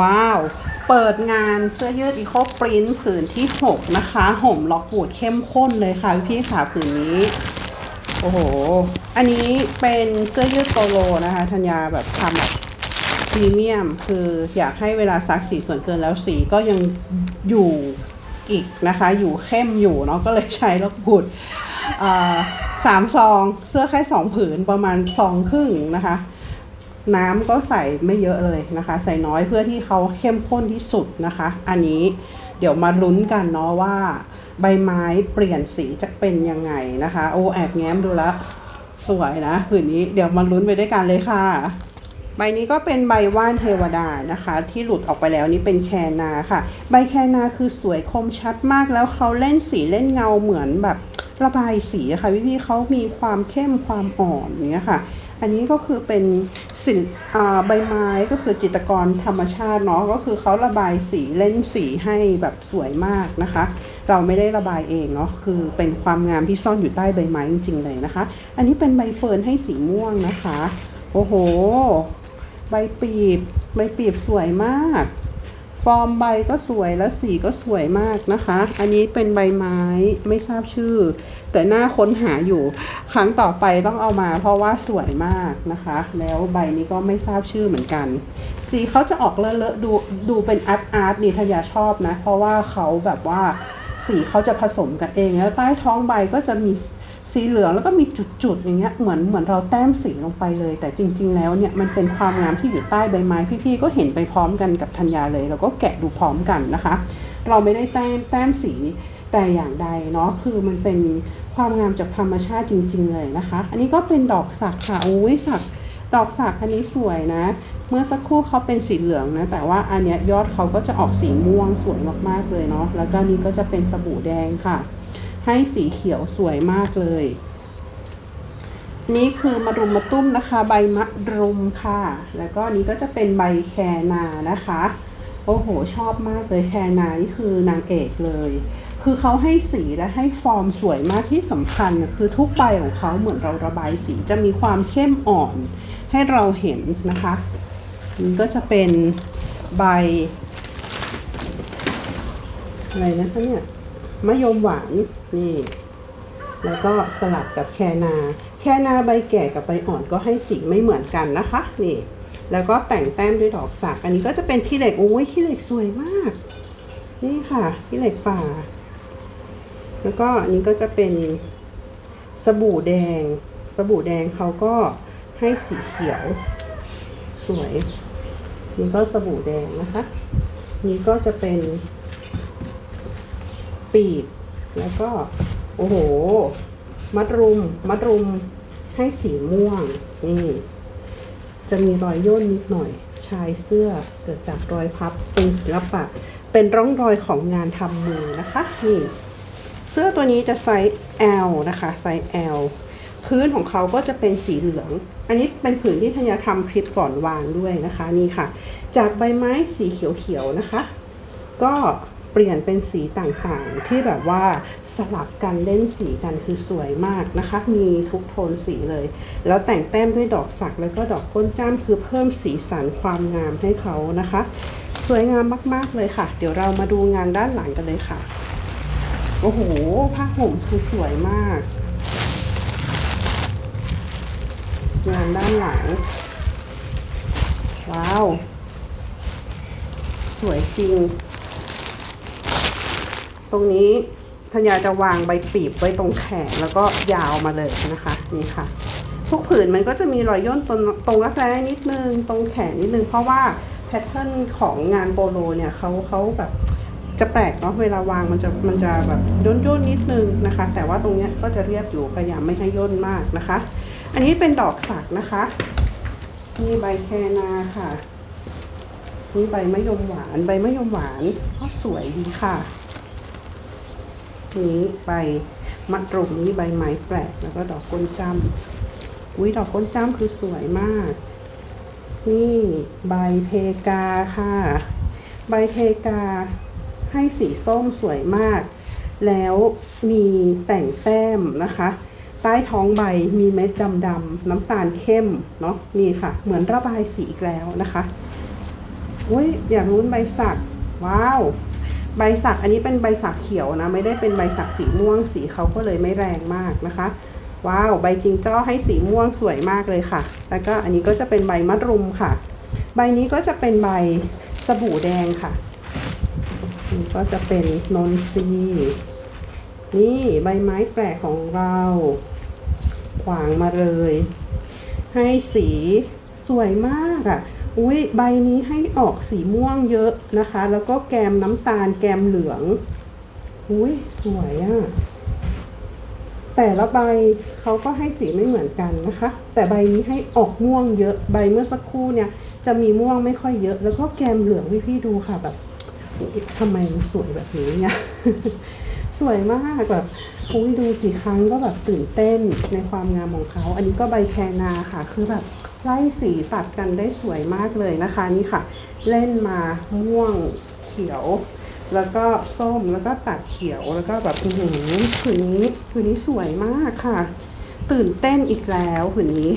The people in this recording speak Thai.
ว้าว เปิดงานเสื้อยืดอีโคปรินท์ผืนที่ 6 นะคะ ห่มล็อกบูดเข้มข้นเลยค่ะพี่ๆค่ะผืนนี้ โอ้โห อันนี้เป็นเสื้อยืดโปโลนะคะธัญญาแบบทำแบบพรีเมียม คืออยากให้เวลาซักสีส่วนเกินแล้วสีก็ยังอยู่อีกนะคะ อยู่เข้มอยู่เนาะก็เลยใช้ล็อกบูดสามซอง เสื้อแค่สองผืนประมาณซองครึ่งนะคะ น้ำก็ใส่ไม่เยอะเลยนะคะ ใส่น้อยเพื่อที่เขาเข้มข้นที่สุดนะคะ อันนี้เดี๋ยวมาลุ้นกันเนาะว่า ใบไม้เปลี่ยนสีจะเป็นยังไงนะคะ โอแอบแง้มดูแล้วสวยนะผืนนี้เดี๋ยวมาลุ้นไปด้วยกันเลยค่ะ ใบนี้ก็เป็นใบว่านเทวดานะคะ ที่หลุดออกไปแล้วนี่เป็นแคนาค่ะ ใบแคนาคือสวยคมชัดมากแล้วเขาเล่นสีเล่นเงาเหมือนแบบ ระบายสีค่ะพี่ๆเขามีความเข้มความอ่อนอย่างเงี้ยค่ะ อันนี้ก็คือเป็นสินใบไม้ก็คือจิตรกรธรรมชาติเนาะก็คือเขาระบายสีเล่นสีให้แบบสวยมากนะคะ เราไม่ได้ระบายเองเนาะคือเป็นความงามที่ซ่อนอยู่ใต้ใบไม้จริงๆเลยนะคะ อันนี้เป็นใบเฟิร์นให้สีม่วงนะคะ โอ้โห ใบปีบใบปีบสวยมาก ฟอร์มใบก็สวยและสีก็สวยมากนะคะ อันนี้เป็นใบไม้ไม่ทราบชื่อ แต่หน้าค้นหาอยู่ ครั้งต่อไปต้องเอามาเพราะว่าสวยมากนะคะ แล้วใบนี้ก็ไม่ทราบชื่อเหมือนกัน สีเขาจะออกเลอะๆดูดูเป็นอาร์ตอาร์ตนี่ทยาชอบนะ เพราะว่าเขาแบบว่าสีเขาจะผสมกันเอง แล้วใต้ท้องใบก็จะมี สีเหลืองแล้วก็มีจุดๆอย่างเงี้ยเหมือนเหมือนเราแต้มสีลงไปเลย แต่จริง ๆ แล้วเนี่ยมันเป็นความงามที่อยู่ใต้ใบไม้พี่ๆก็เห็นไปพร้อมกันกับธัญญาเลยแล้วก็แกะดูพร้อมกันนะคะ เราไม่ได้แต้มแต้มสีแต่อย่างใดเนาะคือมันเป็นความงามจากธรรมชาติจริง ๆ เลยนะคะ อันนี้ก็เป็นดอกสักค่ะอุ้ยสักดอกสักอันนี้สวยนะ เมื่อสักครู่เขาเป็นสีเหลืองนะ แต่ว่าอันเนี้ยยอดเขาก็จะออกสีม่วงสวยมากๆเลยเนาะแล้วก็นี้ก็จะเป็นสบู่แดงค่ะ ให้สีเขียวสวยมากเลย นี่คือมะรุมมะตุ้มนะคะ ใบมะรุมค่ะ แล้วก็นี้ก็จะเป็นใบแคนานะคะ โอ้โห ชอบมากเลยแคนานี่คือนางเอกเลย คือเขาให้สีและให้ฟอร์มสวยมากที่สำคัญ คือทุกใบของเขาเหมือนเราระบายสีจะมีความเข้มอ่อน ให้เราเห็นนะคะนี่ก็จะเป็นใบอะไรนะคะเนี่ย มะยมหวานนี่ แล้วก็สลับกับแคนา แคนาใบแก่กับใบอ่อนก็ให้สีไม่เหมือนกันนะคะ นี่ แล้วก็แต่งแต้มด้วยดอกสัก อันนี้ก็จะเป็นขี้เหล็กโอ้ยขี้เหล็กสวยมาก นี่ค่ะขี้เหล็กป่า แล้วก็อันนี้ก็จะเป็นสบู่แดง สบู่แดงเขาก็ให้สีเขียว สวย นี่ก็สบู่แดงนะคะ นี่ก็จะเป็น ปีก แล้วก็ โอ้โห มัดรุม มัดรุมให้สีม่วง นี่ จะมีรอยย่นนิดหน่อย ชายเสื้อเกิดจากรอยพับ เป็นศิลปะ เป็นร่องรอยของงานทำมือนะคะ นี่ เสื้อตัวนี้จะไซส์ L นะคะ ไซส์ L พื้นของเขาก็จะเป็นสีเหลือง อันนี้เป็นผืนที่ธัญญาทำคลิปก่อนวางด้วยนะคะ นี่ค่ะ จากใบไม้สีเขียวๆนะคะ ก็ เปลี่ยนเป็นสีต่างๆ ที่แบบว่าสลับกันเล่นสีกันคือสวยมากนะคะ มีทุกโทนสีเลย แล้วแต่งแต้มด้วยดอกสักแล้วก็ดอกก้นจ้ามคือเพิ่มสีสันความงามให้เขานะคะ สวยงามมากๆเลยค่ะ เดี๋ยวเรามาดูงานด้านหลังกันเลยค่ะ โอ้โหผ้าห่มคือสวยมาก งานด้านหลัง ว้าว สวยจริง ตรงนี้ธัญญาจะวางใบปีบไว้ตรงแขนแล้วก็ยาวมาเลยนะคะ นี่ค่ะ ทุกผืนมันก็จะมีรอยย่นตรงตรงรักแร้นิดนึงตรงแขนนิดนึงเพราะว่าแพทเทิร์นของงานโปโลเนี่ยเขาเขาแบบจะแปลกเนาะเวลาวางมันจะมันจะแบบย่นย่นนิดนึงนะคะ แต่ว่าตรงเนี้ยก็จะเรียบอยู่พยายามไม่ให้ย่นมากนะคะ อันนี้เป็นดอกสักนะคะมีใบแคนาค่ะนี่ใบมะยมหวานใบมะยมหวานก็สวยดีค่ะ นี้ใบมัดรุมนี้ใบไม้แปลกแล้วก็ดอกก้นจ้ำอุ้ยดอกก้นจ้ำคือสวยมาก นี่ใบเพกาค่ะ ใบเพกาให้สีส้มสวยมาก แล้วมีแต่งแต้มนะคะ ใต้ท้องใบมีเม็ดดำๆน้ำตาลเข้มเนาะนี่ค่ะ เหมือนระบายสีอีกแล้วนะคะอุ้ยอยากรุ้นใบสัก ว้าว ใบสักอันนี้เป็นใบสักเขียวนะ ไม่ได้เป็นใบสักสีม่วงสีเขาก็เลยไม่แรงมากนะคะ ว้าวใบจิงจ้อให้สีม่วงสวยมากเลยค่ะ แล้วก็อันนี้ก็จะเป็นใบมะรุมค่ะ ใบนี้ก็จะเป็นใบสบู่แดงค่ะนี่ก็จะเป็นนนทรีนี่ใบไม้แปลกของเรา ขวางมาเลย ให้สีสวยมากอะ่ะ อุ้ยใบนี้ให้ออกสีม่วงเยอะนะคะ แล้วก็แกมน้ำตาลแกมเหลือง อุ้ยสวยอะ่ะ แต่ละใบเขาก็ให้สีไม่เหมือนกันนะคะ แต่ใบนี้ให้ออกม่วงเยอะ ใบเมื่อสักครู่เนี่ย จะมีม่วงไม่ค่อยเยอะ แล้วก็แกมเหลืองพี่ๆดูค่ะแบบทำไมมันสวยแบบนี้เนี่ยสวยมากแบบอุ้ยดูกี่ครั้งก็แบบตื่นเต้นในความงามของเขา อันนี้ก็ใบแคนาค่ะ คือแบบ ไล่สีตัดกันได้สวยมากเลยนะคะนี่ค่ะ เล่นมาม่วงเขียว แล้วก็ส้มแล้วก็ตัดเขียวแล้วก็แบบหือผืนนี้ผืนนี้สวยมากค่ะ ตื่นเต้นอีกแล้วผืนนี้